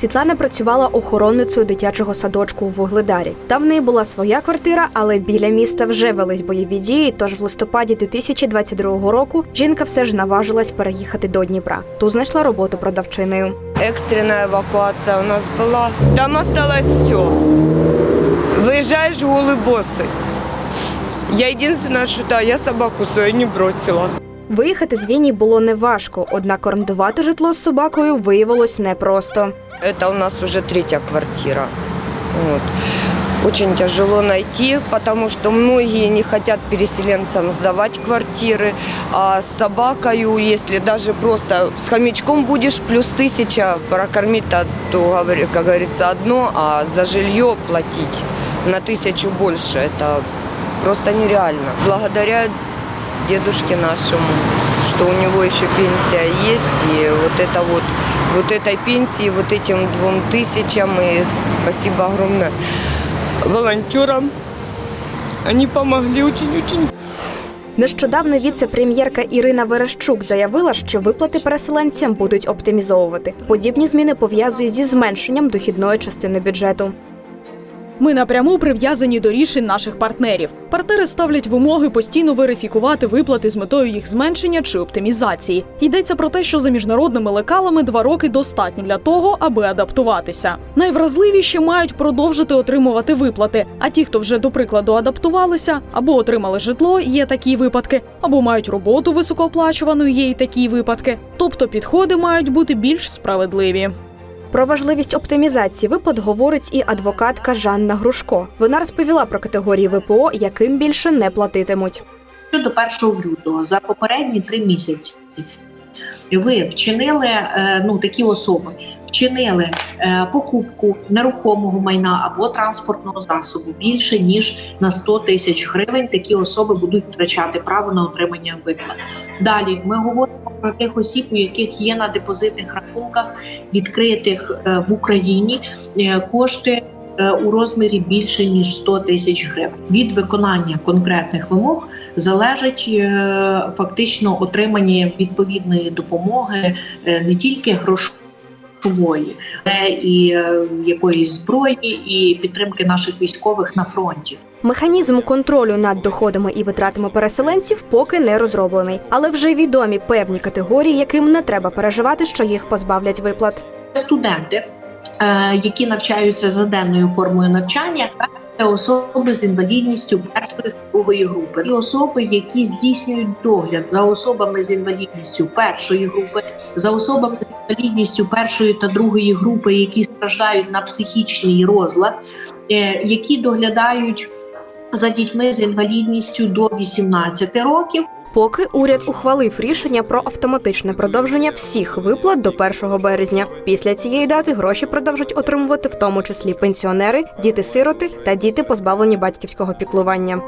Світлана працювала охоронницею дитячого садочку у Вугледарі. Там в неї була своя квартира, але біля міста вже велись бойові дії. Тож в листопаді 2022 року жінка все ж наважилась переїхати до Дніпра. Тут знайшла роботу продавчиною. Экстренная эвакуация у нас была. Там осталось все. Выезжаешь голый боссы. Я единственное, что да, я собаку свою не бросила. Виїхати з Віні було неважко, однак орендувати житло з собакою виявилось непросто. Это у нас уже третья квартира. Вот. Очень тяжело найти, потому что многие не хотят переселенцам сдавать квартиры, а с собакою, если даже просто с хомячком будешь плюс тысяча прокормить, то, то, говори- как говорится, одно, а за жилье платить на тысячу больше, это просто нереально. Благодаря дедушке нашему, что у него еще пенсия есть, и вот это вот, вот этой пенсии, вот этим двум тысячам, и спасибо огромное волонтерам. Они помогли очень-очень. Нещодавно віце-прем'єрка Ірина Верещук заявила, що виплати переселенцям будуть оптимізовувати. Подібні зміни пов'язує зі зменшенням дохідної частини бюджету. Ми напряму прив'язані до рішень наших партнерів. Партнери ставлять вимоги постійно верифікувати виплати з метою їх зменшення чи оптимізації. Йдеться про те, що за міжнародними лекалами два роки достатньо для того, аби адаптуватися. Найвразливіші мають продовжити отримувати виплати. А ті, хто вже до прикладу адаптувалися або отримали житло, є такі випадки, або мають роботу високооплачувану, є й такі випадки. Тобто підходи мають бути більш справедливі. Про важливість оптимізації виплат говорить і адвокатка Жанна Грушко. Вона розповіла про категорії ВПО, яким більше не платитимуть. Щодо 1 лютого за попередні три місяці ви вчинили е, ну такі особи. Вчинили е, покупку нерухомого майна або транспортного засобу більше ніж на 100 тисяч гривень. Такі особи будуть втрачати право на отримання виплат. Далі ми говоримо про тих осіб, у яких є на депозитних рахунках, відкритих е, в Україні кошти у розмірі більше ніж 100 тисяч гривень. Від виконання конкретних вимог залежить е, фактично отримання відповідної допомоги е, не тільки грошової, але і е, якоїсь зброї, і підтримки наших військових на фронті. Механізм контролю над доходами і витратами переселенців поки не розроблений, але вже відомі певні категорії, яким не треба переживати, що їх позбавлять виплат. Студенти, е, які навчаються за денною формою навчання, це особи з інвалідністю першої другої групи, і особи, які здійснюють догляд за особами з інвалідністю першої групи, за особами з інвалідністю першої та другої групи, які страждають на психічний розлад, е, які доглядають за дітьми з інвалідністю до 18 років. Поки уряд ухвалив рішення про автоматичне продовження всіх виплат до 1 березня. Після цієї дати гроші продовжать отримувати в тому числі пенсіонери, діти-сироти та діти, позбавлені батьківського піклування.